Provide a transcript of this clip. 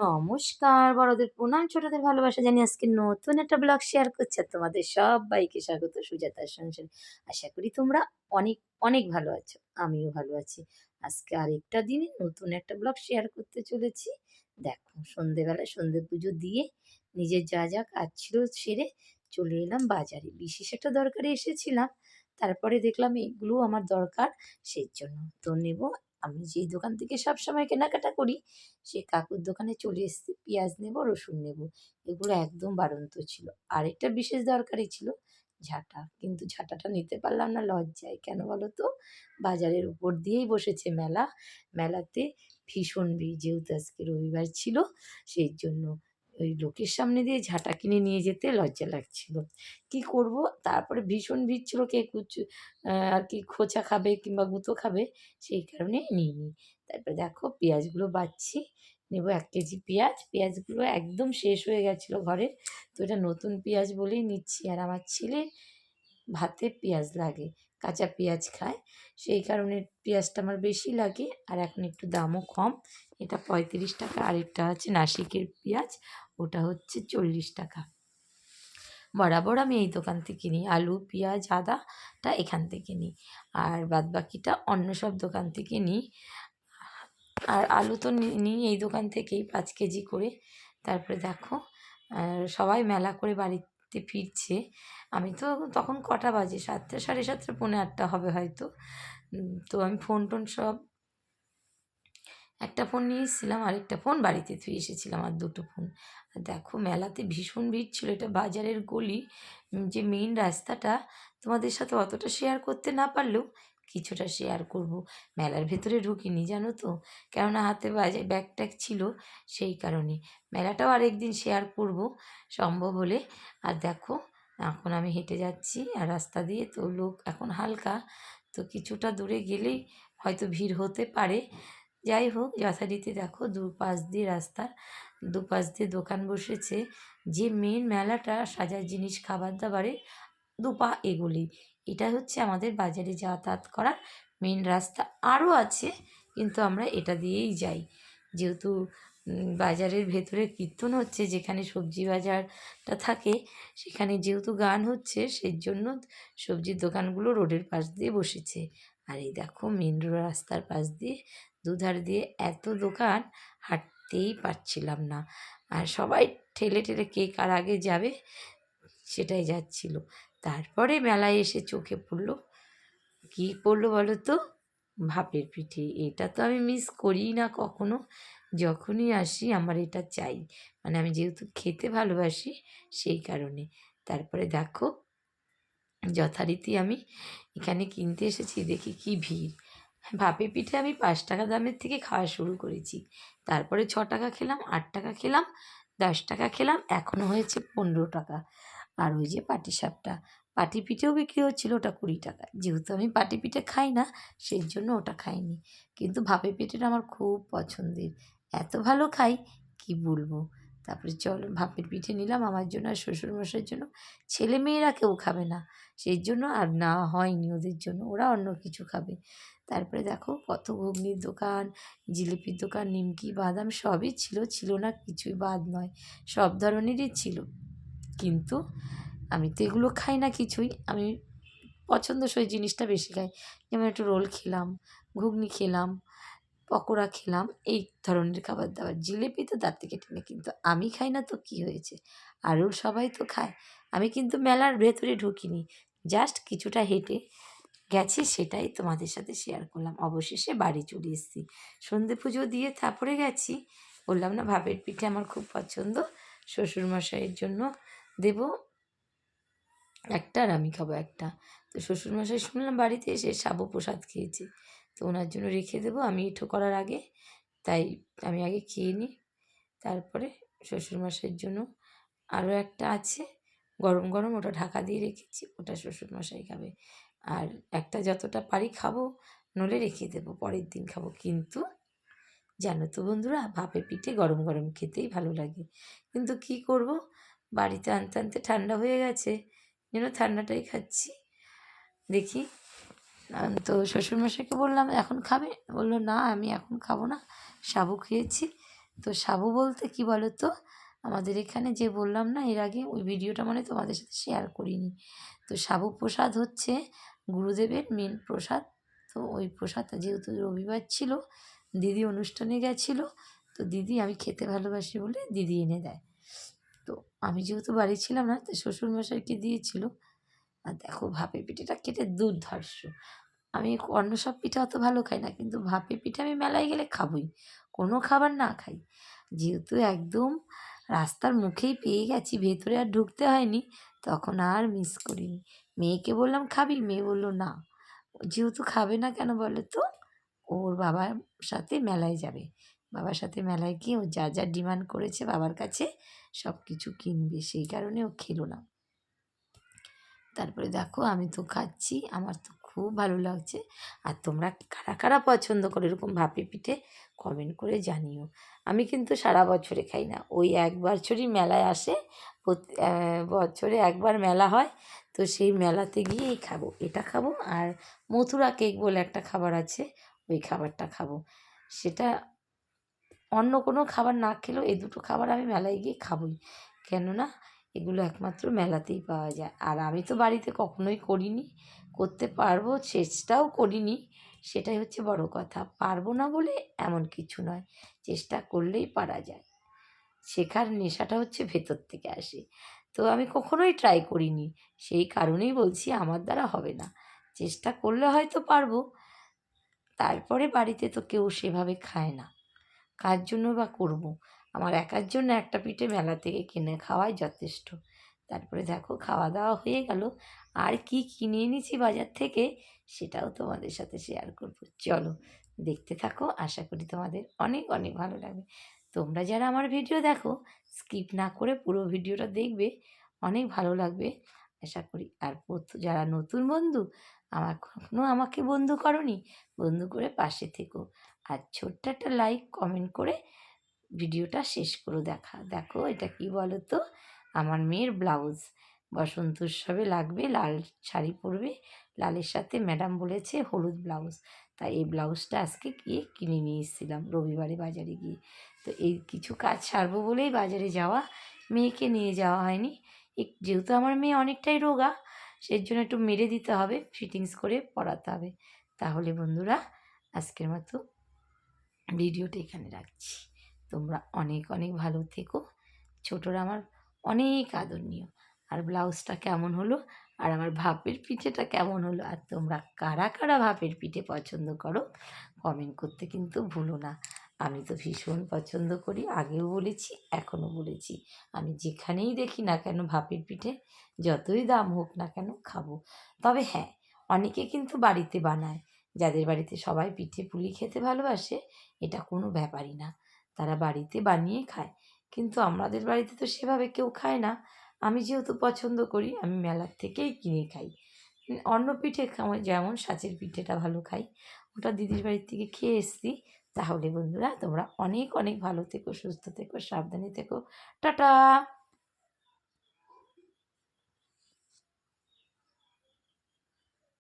নমস্কার, বড়দের প্রণাম, ছোটদের ভালোবাসা জানি আজকে নতুন একটা ব্লগ শেয়ার করছে তোমাদের সবাইকে স্বাগত সুজাতার সংসার আশা করি তোমরা অনেক অনেক ভালো আছো, আমিও ভালো আছি। আজকে আরেকটা দিনে নতুন একটা ব্লগ শেয়ার করতে চলেছি। দেখো, সন্ধেবেলায় সন্ধে পুজো দিয়ে নিজের যা যা কাজ ছিল সেরে চলে এলাম বাজারে। বিশেষ একটা দরকারে এসেছিলাম, তারপরে দেখলাম এগুলো আমার দরকার সেই জন্য তো নেব আমি যেই দোকান থেকে সব সময় কেনাকাটা করি, সে কাকুর দোকানে চলে এসেছি, পেঁয়াজ নেব, রসুন নেব। এগুলো একদম বাড়ন্ত ছিল। আরেকটা বিশেষ দরকারি ছিল, ঝাঁটা। কিন্তু ঝাঁটাটা নিতে পারলাম না লজ্জায়। কেন বলো তো? বাজারের উপর দিয়েই বসেছে মেলা। মেলাতে ভীষণ ভিড়, যেহেতু আজকে রবিবার ছিল, সেই জন্য ওই লোকের সামনে দিয়ে ঝাঁটা কিনে নিয়ে যেতে লজ্জা লাগছিল। কি করব? তারপরে ভীষণ ভিড় ছিল কে কুচু আর কি খোঁচা খাবে কিংবা গুঁতো খাবে সেই কারণে নিইনি। তারপরে দেখো পেঁয়াজগুলো বাছছি নেব এক কেজি পেঁয়াজ। পেঁয়াজগুলো একদম শেষ হয়ে গেছিল ঘরের। তো এটা নতুন পেঁয়াজ বলেই নিচ্ছি। আর আমার ছেলে ভাতে পেঁয়াজ লাগে। কাঁচা পেঁয়াজ খায়। সেই কারণে পেঁয়াজটা আমার বেশি লাগে আর এখন একটু দামও কম। এটা পঁয়ত্রিশ টাকা আরেকটা হচ্ছে নাসিকের পেঁয়াজ, ওটা হচ্ছে চল্লিশ টাকা। বরাবর আমি এই দোকান থেকে নিই। আলু, পেঁয়াজ, আদাটা এখান থেকে নিই। আর বাদবাকিটা অন্য সব দোকান থেকে নিই। আর আলু তো নিই এই দোকান থেকেই পাঁচ কেজি করে। তারপরে দেখো সবাই মেলা করে বাড়িতে ফিরছে। আমি তো তখন কটা বাজে? সাতটা, সাড়ে সাতটা, পৌনে আটটা হবে হয়তো। তো আমি ফোন টোন সব একটা ফোন নিয়ে এসেছিলাম আরেকটা ফোন বাড়িতে থুয়ে এসেছিলাম, আর দুটো ফোন আর দেখো, মেলাতে ভীষণ ভিড় ছিল। এটা বাজারের গলি যে মেন রাস্তাটা তোমাদের সাথে অতটা শেয়ার করতে না পারলেও কিছুটা শেয়ার করব। মেলার ভেতরে ঢুকিনি, জানো তো? কেননা হাতে বাজে ব্যাগ ট্যাগ ছিল সেই কারণে। মেলাটাও আরেকদিন শেয়ার করব, সম্ভব হলে। আর দেখো, এখন আমি হেঁটে যাচ্ছি আর রাস্তা দিয়ে তো লোক এখন হালকা। তো কিছুটা দূরে গেলেই হয়তো ভিড় হতে পারে। যাই হোক, যথারীতি দেখো দুপাশ দিয়ে রাস্তার দুপাশ দিয়ে দোকান বসেছে। যে মেন মেলাটা, সাজার জিনিস খাবার দুপা এগুলি। এটা হচ্ছে আমাদের বাজারে যাতায়াত করার মেন রাস্তা। আরও আছে, কিন্তু আমরা এটা দিয়েই যাই। যেহেতু বাজারের ভেতরে কীর্তন হচ্ছে, যেখানে সবজি বাজারটা থাকে, সেখানে যেহেতু গান হচ্ছে সেই জন্য সবজির দোকানগুলো রোডের পাশ দিয়ে বসেছে। আর এই দেখো মেন রাস্তার পাশ দিয়ে দুধার দিয়ে এত দোকান, হাঁটতেই পারছিলাম না। আর সবাই ঠেলে ঠেলে কে কার আগে যাবে, সেটাই যাচ্ছিল। তারপরে মেলায় এসে চোখে পড়ল। কী পড়ল বলো তো? ভাপের পিঠে। এটা তো আমি মিস করি না কখনো। যখনই আসি আমার এটা চাই। মানে আমি যেহেতু খেতে ভালোবাসি সেই কারণে। তারপরে দেখো, যথারীতি আমি এখানে কিনতে এসেছি, দেখি কি ভিড়। ভাপে পিঠে আমি পাঁচ টাকা দামের থেকে খাওয়া শুরু করেছি। তারপরে ছ টাকা খেলাম, আট টাকা খেলাম, দশ টাকা খেলাম, এখনও হয়েছে পনেরো টাকা। আর ওই যে পাটিসাপটা পাটি পিঠেও বিক্রি হচ্ছিল ওটা কুড়ি টাকা। যেহেতু আমি পাটি পিঠে খাই না, সেই জন্য ওটা খাইনি। কিন্তু ভাপে পিঠেটা আমার খুব পছন্দের। এত ভালো খাই, কি বলব? তারপরে চলো, ভাপের পিঠে নিলাম আমার জন্য আর শ্বশুরমশাইয়ের জন্য। ছেলে মেয়েরা কেউ খাবে না। সেই জন্য আর না হয়নি ওদের জন্য, ওরা অন্য কিছু খাবে। তারপরে দেখো কত ঘুগনির দোকান, জিলিপির দোকান, নিমকি, বাদাম সবই ছিল ছিল না কিছুই বাদ নয়। সব ধরনেরই ছিল। কিন্তু আমি তো এগুলো খাই না কিছুই। আমি পছন্দসই জিনিসটা বেশি খাই। যেমন একটু রোল খেলাম, ঘুগনি খেলাম, পকোড়া খেলাম, এই ধরনের খাবার দাবার। জিলিপি তো তার থেকে টেনে, কিন্তু আমি খাই না তো কী হয়েছে? আরও সবাই তো খায়। আমি কিন্তু মেলার ভেতরে ঢুকিনি। জাস্ট কিছুটা হেঁটে গেছি, সেটাই তোমাদের সাথে শেয়ার করলাম। অবশেষে বাড়ি চলে এসেছি। সন্ধে পুজো দিয়ে তারপরে গেছি। বললাম না, ভাপের পিঠে আমার খুব পছন্দ। শ্বশুরমশাইয়ের জন্য দেব। একটা আর আমি খাব একটা। তো শ্বশুরমশাই শুনলাম বাড়িতে এসে সাবু প্রসাদ খেয়েছে। তো ওনার জন্য রেখে দেবো। আমি এঁঠো করার আগে। তাই আমি আগে খেয়ে নিই। তারপরে শ্বশুরমশাইয়ের জন্য আরও একটা আছে। গরম গরম ওটা ঢাকা দিয়ে রেখেছি, ওটা শ্বশুরমশাই খাবে। আর একটা যতটা পারি খাব নলে রেখে দেবো, পরের দিন খাব। কিন্তু জানো তো বন্ধুরা ভাপে পিঠে গরম গরম খেতেই ভালো লাগে। কিন্তু কি করব? বাড়িতে আনতে আনতে ঠান্ডা হয়ে গেছে, যেন ঠান্ডাটাই খাচ্ছি। দেখি তো শ্বশুরমশাইকে বললাম, এখন খাবে? বলল, না, আমি এখন খাব না, সাবু খেয়েছি। তো সাবু বলতে কি বলো তো আমাদের এখানে যে বললাম না, এর আগে ওই ভিডিওটা মানে তোমাদের সাথে শেয়ার করিনি। তো সাবু প্রসাদ হচ্ছে গুরুদেবের মেন প্রসাদ। তো ওই প্রসাদটা যেহেতু রবিবার ছিল, দিদি অনুষ্ঠানে গেছিল, তো দিদি আমি খেতে ভালোবাসি বলে দিদি এনে দেয়। তো আমি যেহেতু বাড়ি ছিলাম না, তো শ্বশুরমশাইকে দিয়েছিল। আর দেখো ভাপে পিঠেটা কেটে দুর্ধর্ষ। আমি অন্য সব পিঠা অত ভালো খাই না, কিন্তু ভাপে পিঠে আমি মেলায় গেলে খাবই। কোনো খাবার না খাই। যেহেতু একদম রাস্তার মুখেই পেয়ে গেছি, ভেতরে আর ঢুকতে হয়নি, তখন আর মিস করিনি। মেয়েকে বললাম, খাবি? মেয়ে বলল, না। যেহেতু খাবে না কেন বলো তো, ওর বাবার সাথে মেলায় যাবে। বাবার সাথে মেলায় গিয়ে ও যা যা ডিমান্ড করেছে বাবার কাছে সব কিছু কিনবে। সেই কারণে ও খেলো না। তারপরে দেখো, আমি তো খাচ্ছি, আমার তো খুব ভালো লাগছে। আর তোমরা কারা কারা পছন্দ করো এরকম ভাপে পিঠে কমেন্ট করে জানিও। আমি কিন্তু সারা বছরে খাই না। ওই এক বছরই মেলায় আসে বছরে একবার মেলা হয়, তো সেই মেলাতে গিয়েই খাব। এটা খাব আর মথুরা কেক বলে একটা খাবার আছে, ওই খাবারটা খাব। সেটা অন্য কোনো খাবার না খেলেও এই দুটো খাবার আমি মেলায় গিয়ে খাবোই। কেননা এগুলো একমাত্র মেলাতেই পাওয়া যায়। আর আমি তো বাড়িতে কখনোই করিনি। করতে পারব, চেষ্টাও করিনি। সেটাই হচ্ছে বড় কথা। পারব না বলে এমন কিছু নয়। চেষ্টা করলেই পারা যায়। শেখার নেশাটা হচ্ছে ভেতর থেকে আসে। তো আমি কখনোই ট্রাই করিনি। সেই কারণেই বলছি আমার দ্বারা হবে না। চেষ্টা করলে হয়তো পারব। তারপরে বাড়িতে তো কেউ সেভাবে খায় না। কার জন্য বা করব? আমার একার জন্য একটা পিঠে মেলা থেকে কিনে খাওয়াই যথেষ্ট। তারপরে দেখো খাওয়া দাওয়া হয়ে গেল। আর কি কিনে এনেছি বাজার থেকে সেটাও তোমাদের সাথে শেয়ার করব। চলো, দেখতে থাকো। আশা করি তোমাদের অনেক অনেক ভালো লাগবে। তোমরা যারা আমার ভিডিও দেখো স্কিপ না করে পুরো ভিডিওটা দেখবে, অনেক ভালো লাগবে। আশা করি, আর যারা নতুন বন্ধু, আমার কখনো আমাকে বন্ধু করনি, বন্ধু করে পাশে থেকো। আর ছোট্ট একটা লাইক কমেন্ট করে ভিডিওটা শেষ করে দেখা। দেখো, এটা কি বলো তো আমার মেয়ের ব্লাউজ বসন্ত উৎসবে লাগবে, লাল শাড়ি পরবে। লালের সাথে ম্যাডাম বলেছে হলুদ ব্লাউজ তাই এই ব্লাউজটা আজকে গিয়ে কিনে নিয়ে এসেছিলাম, রবিবারে বাজারে গিয়ে। তো এই কিছু কাজ সারবো বলেই বাজারে যাওয়া, মেয়েকে নিয়ে যাওয়া হয়নি। যেহেতু আমার মেয়ে অনেকটাই রোগা সেই জন্য একটু মেরে দিতে হবে ফিটিংস করে পরাতে হবে। তাহলে বন্ধুরা, আজকের মতো ভিডিওটা এখানে রাখছি। তোমরা অনেক অনেক ভালো থেকো। ছোটরা আমার অনেক আদরণীয়। আর ব্লাউজটা কেমন হলো? আর আমার ভাপের পিঠেটা কেমন হলো? আর তোমরা কারা কারা ভাপের পিঠে পছন্দ করো? কমেন্ট করতে কিন্তু ভুলো না। আমি তো ভীষণ পছন্দ করি। আগেও বলেছি, এখনও বলেছি। আমি যেখানেই দেখি না কেন ভাপের পিঠে, যতই দাম হোক না কেন খাব। তবে হ্যাঁ অনেকে কিন্তু বাড়িতে বানায়। যাদের বাড়িতে সবাই পিঠে পুলি খেতে ভালোবাসে, এটা কোনো ব্যাপারই না। তারা বাড়িতে বানিয়ে খায়। কিন্তু আমাদের বাড়িতে তো সেভাবে কেউ খায় না। আমি যেহেতু পছন্দ করি, আমি মেলার থেকেই কিনে খাই। অন্য পিঠে যেমন সাঁচের পিঠেটা ভালো খাই, ওটা দিদির বাড়ির থেকে খেয়ে এসছি। তাহলে বন্ধুরা, তোমরা অনেক অনেক ভালো থেকো, সুস্থ থেকো, সাবধানে থেকো। টাটা!